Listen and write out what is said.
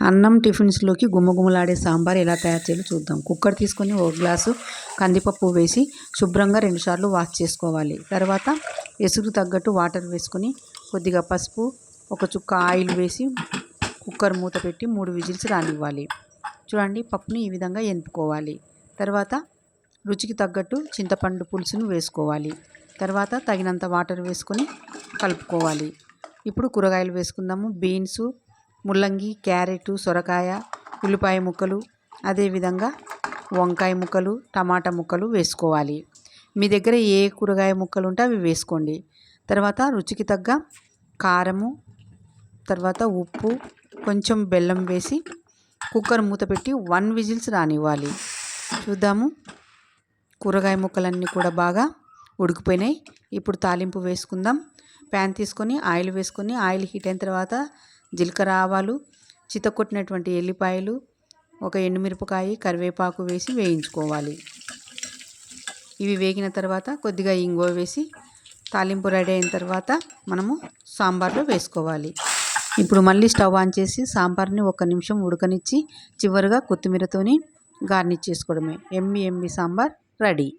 అన్నం టిఫిన్స్లోకి గుమ్మగుమ్మలాడే సాంబార్ ఎలా తయారు చేయాలో చూద్దాం. కుక్కర్ తీసుకొని ఒక గ్లాసు కందిపప్పు వేసి శుభ్రంగా రెండుసార్లు వాష్ చేసుకోవాలి. తర్వాత ఎసురు తగ్గట్టు వాటర్ వేసుకొని కొద్దిగా పసుపు ఒక చుక్క ఆయిల్ వేసి కుక్కర్ మూత పెట్టి మూడు విజిల్స్ రానివ్వాలి. చూడండి పప్పుని ఈ విధంగా ఎంపుకోవాలి. తర్వాత రుచికి తగ్గట్టు చింతపండు పులుసును వేసుకోవాలి. తర్వాత తగినంత వాటర్ వేసుకొని కలుపుకోవాలి. ఇప్పుడు కూరగాయలు వేసుకుందాము. బీన్స్ ముల్లంగి క్యారెట్ సొరకాయ ఉల్లిపాయ ముక్కలు అదేవిధంగా వంకాయ ముక్కలు టమాటా ముక్కలు వేసుకోవాలి. మీ దగ్గర ఏ కూరగాయ ముక్కలు ఉంటే అవి వేసుకోండి. తర్వాత రుచికి తగ్గ కారము తర్వాత ఉప్పు కొంచెం బెల్లం వేసి కుక్కర్ మూత పెట్టి వన్ విజిల్స్ రానివ్వాలి. చూద్దాము. కూరగాయ ముక్కలన్నీ కూడా బాగా ఉడికిపోయినాయి. ఇప్పుడు తాలింపు వేసుకుందాం. ప్యాన్ తీసుకొని ఆయిల్ వేసుకొని ఆయిల్ హీట్ అయిన తర్వాత జీలకర్ర ఆవాలు చితకొట్టినటువంటి ఎల్లిపాయలు ఒక ఎండుమిరపకాయ కరివేపాకు వేసి వేయించుకోవాలి. ఇవి వేగిన తర్వాత కొద్దిగా ఇంగువ వేసి తాలింపు రెడీ అయిన తర్వాత మనము సాంబార్లో వేసుకోవాలి. ఇప్పుడు మళ్ళీ స్టవ్ ఆన్ చేసి సాంబార్ని ఒక నిమిషం ఉడకనిచ్చి చివరిగా కొత్తిమీరతోని గార్నిష్ చేసుకోవడమే. ఎమ్మి ఎమ్మి సాంబార్ రెడీ.